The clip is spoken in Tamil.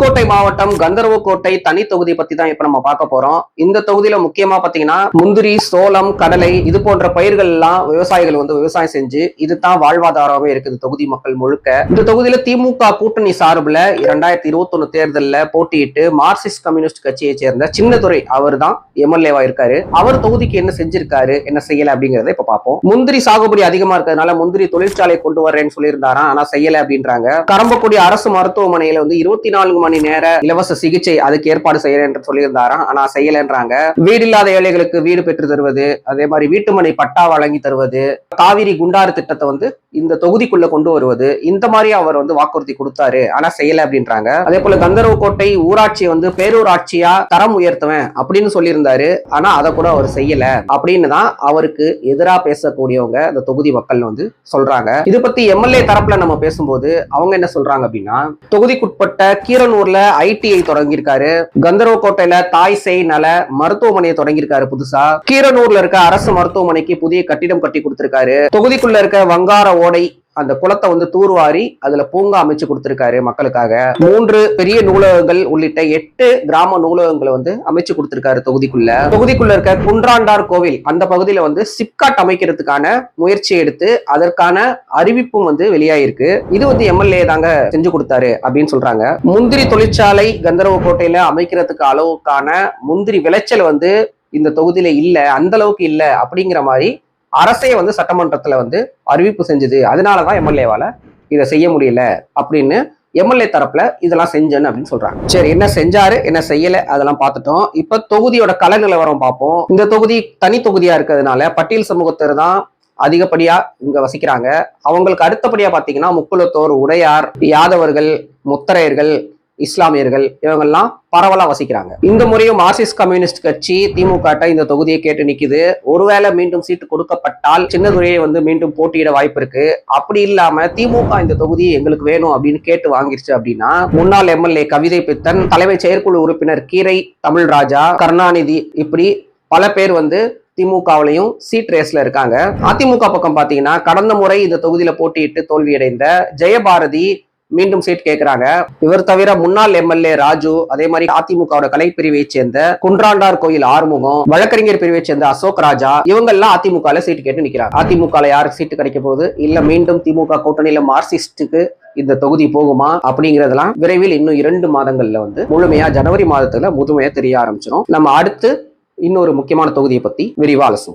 புதுக்கோட்டை மாவட்டம் கந்தர்வக்கோட்டை தனி தொகுதி பத்தி தான் இப்ப நம்ம பார்க்க போறோம். இந்த தொகுதியில முக்கியமா பாத்தீங்கன்னா முந்திரி சோளம் கடலை இது போன்ற பயிர்கள் எல்லாம் விவசாயிகள் வந்து விவசாயம் செஞ்சு இதுதான் வாழ்வாதாரமே இருக்குது தொகுதி மக்கள் முழுக்க. இந்த தொகுதியில திமுக கூட்டணி சார்பில் இரண்டாயிரத்தி இருபத்தி ஒண்ணு தேர்தலில் போட்டியிட்டு மார்க்சிஸ்ட் கம்யூனிஸ்ட் கட்சியை சேர்ந்த சின்னதுரை அவர் தான் எம்எல்ஏவா இருக்காரு. அவர் தொகுதிக்கு என்ன செஞ்சிருக்காரு என்ன செய்யல அப்படிங்கறத இப்ப பார்ப்போம். முந்திரி சாகுபடி அதிகமா இருக்கிறதுனால முந்திரி தொழிற்சாலை கொண்டு வரேன்னு சொல்லியிருந்தாராம் ஆனா செய்யல அப்படின்றாங்க. கரம்பக்குடி அரசு மருத்துவமனையில வந்து இருபத்தி நான்கு மணி மணி நேர இலவச சிகிச்சை அதுக்கு ஏற்பாடு செய்யறேன் என்று சொல்லியிருந்தாராம். ஆனா செய்யலன்றாங்க. வீடு இல்லாத ஏழைகளுக்கு வீடு பெற்று தருவது அதே மாதிரி வீட்டுமனை பட்டா வழங்கி தருவது காவிரி குண்டாறு திட்டத்தை வந்து இந்த தொகுதிக்குள்ள கொண்டு வருவது இந்த மாதிரி அவர் வந்து வாக்குறுதி கொடுத்தாரு. ஆனா செய்யல அப்படின்றாங்க. அதே போல கந்தர்வக்கோட்டை ஊராட்சியை வந்து பேரூராட்சியா தரம் உயர்த்துவேன் அப்படின்னு சொல்லியிருந்தாரு. ஆனா அதை கூட அவர் செய்யல. அப்படின்னு தான் அவருக்கு எதிரா பேசக்கூடியவங்க அந்த தொகுதி மக்கள் வந்து சொல்றாங்க. இது பத்தி எம்எல்ஏ தரப்புல நம்ம பேசும்போது அவங்க என்ன சொல்றாங்க அப்படின்னா தொகுதிக்குட்பட்ட கீரனூர் கீரனூர்ல ஐடிஐ தொடங்கியிருக்காரு. கந்தர்வக்கோட்டையில தாய் செய் நல மருத்துவமனையை தொடங்கியிருக்காரு புதுசா. கீரனூர்ல இருக்க அரசு மருத்துவமனைக்கு புதிய கட்டிடம் கட்டி கொடுத்திருக்காரு. தொகுதிக்குள்ள இருக்க வங்கார ஓடை அந்த குளத்தை வந்து தூர்வாரி அதுல பூங்கா அமைச்சு கொடுத்திருக்காரு மக்களுக்காக. மூன்று பெரிய நூலகங்கள் உள்ளிட்ட எட்டு கிராம நூலகங்களை வந்து அமைச்சு கொடுத்திருக்காரு தொகுதிக்குள்ள. தொகுதிக்குள்ள இருக்க குன்றாண்டார் கோவில் அந்த பகுதியில வந்து சிப்காட் அமைக்கிறதுக்கான முயற்சி எடுத்து அதற்கான அறிவிப்பும் வந்து வெளியாயிருக்கு. இது வந்து எம்எல்ஏ தாங்க செஞ்சு கொடுத்தாரு அப்படின்னு சொல்றாங்க. முந்திரி தொழிற்சாலை கந்தரவ கோட்டையில அமைக்கிறதுக்கு அளவுக்கான முந்திரி விளைச்சல் வந்து இந்த தொகுதியில இல்ல அந்த அளவுக்கு இல்ல அப்படிங்கிற மாதிரி அரசே வந்து சட்டமன்றத்துல வந்து அறிவிப்பு செஞ்சது. அதனாலதான் எம்எல்ஏவால இதை செய்ய முடியல அப்படின்னு எம்எல்ஏ தரப்புல இதெல்லாம் செஞ்சேன்னு அப்படின்னு சொல்றாங்க. சரி என்ன செஞ்சாரு என்ன செய்யல அதெல்லாம் பார்த்துட்டோம். இப்ப தொகுதியோட கல நிலவரம் பார்ப்போம். இந்த தொகுதி தனி தொகுதியா இருக்கிறதுனால பட்டியல் சமூகத்தர் தான் அதிகப்படியா இங்க வசிக்கிறாங்க. அவங்களுக்கு அடுத்தபடியா பாத்தீங்கன்னா முக்குலத்தோர் உடையார் யாதவர்கள் முத்தரையர்கள் இஸ்லாமியர்கள் இவங்கெல்லாம் பரவலாக வசிக்கிறாங்க. இந்த முறையும் மார்க்சிஸ்ட் கம்யூனிஸ்ட் கட்சி திமுக இந்த தொகுதியை கேட்டு நிக்குது. ஒருவேளை மீண்டும் சீட்டு கொடுக்கப்பட்டால் சின்னதுரையை வந்து மீண்டும் போட்டியிட வாய்ப்பு இருக்கு. அப்படி இல்லாம திமுக இந்த தொகுதி எங்களுக்கு வேணும் அப்படின்னு கேட்டு வாங்கிருச்சு அப்படின்னா முன்னாள் எம்எல்ஏ கவிதை பித்தன் தலைமை செயற்குழு உறுப்பினர் கீரை தமிழ் ராஜா கருணாநிதி இப்படி பல பேர் வந்து திமுகவிலையும் சீட் ரேஸ்ல இருக்காங்க. அதிமுக பக்கம் பாத்தீங்கன்னா கடந்த முறை இந்த தொகுதியில போட்டியிட்டு தோல்வியடைந்த ஜெயபாரதி மீண்டும் சீட் கேட்கிறாங்க இவர் தவிர முன்னாள் எம்எல்ஏ ராஜு அதே மாதிரி அதிமுகவோட கலைப்பிரிவை சேர்ந்த குன்றாண்டார் கோயில் ஆறுமுகம் வழக்கறிஞர் பிரிவை சேர்ந்த அசோக் ராஜா இவங்க எல்லாம் அதிமுக சீட்டு கேட்டு நிக்கிறாங்க. அதிமுக யாருக்கு சீட்டு கிடைக்க போகுது? இல்ல மீண்டும் திமுக கூட்டணியில மார்க்சிஸ்டுக்கு இந்த தொகுதி போகுமா? அப்படிங்கறதெல்லாம் விரைவில் இன்னும் இரண்டு மாதங்கள்ல வந்து முழுமையா ஜனவரி மாதத்துல முழுமையா தெரிய ஆரம்பிச்சிடும் நம்ம அடுத்து இன்னொரு முக்கியமான தொகுதியை பத்தி விரிவா அலசும்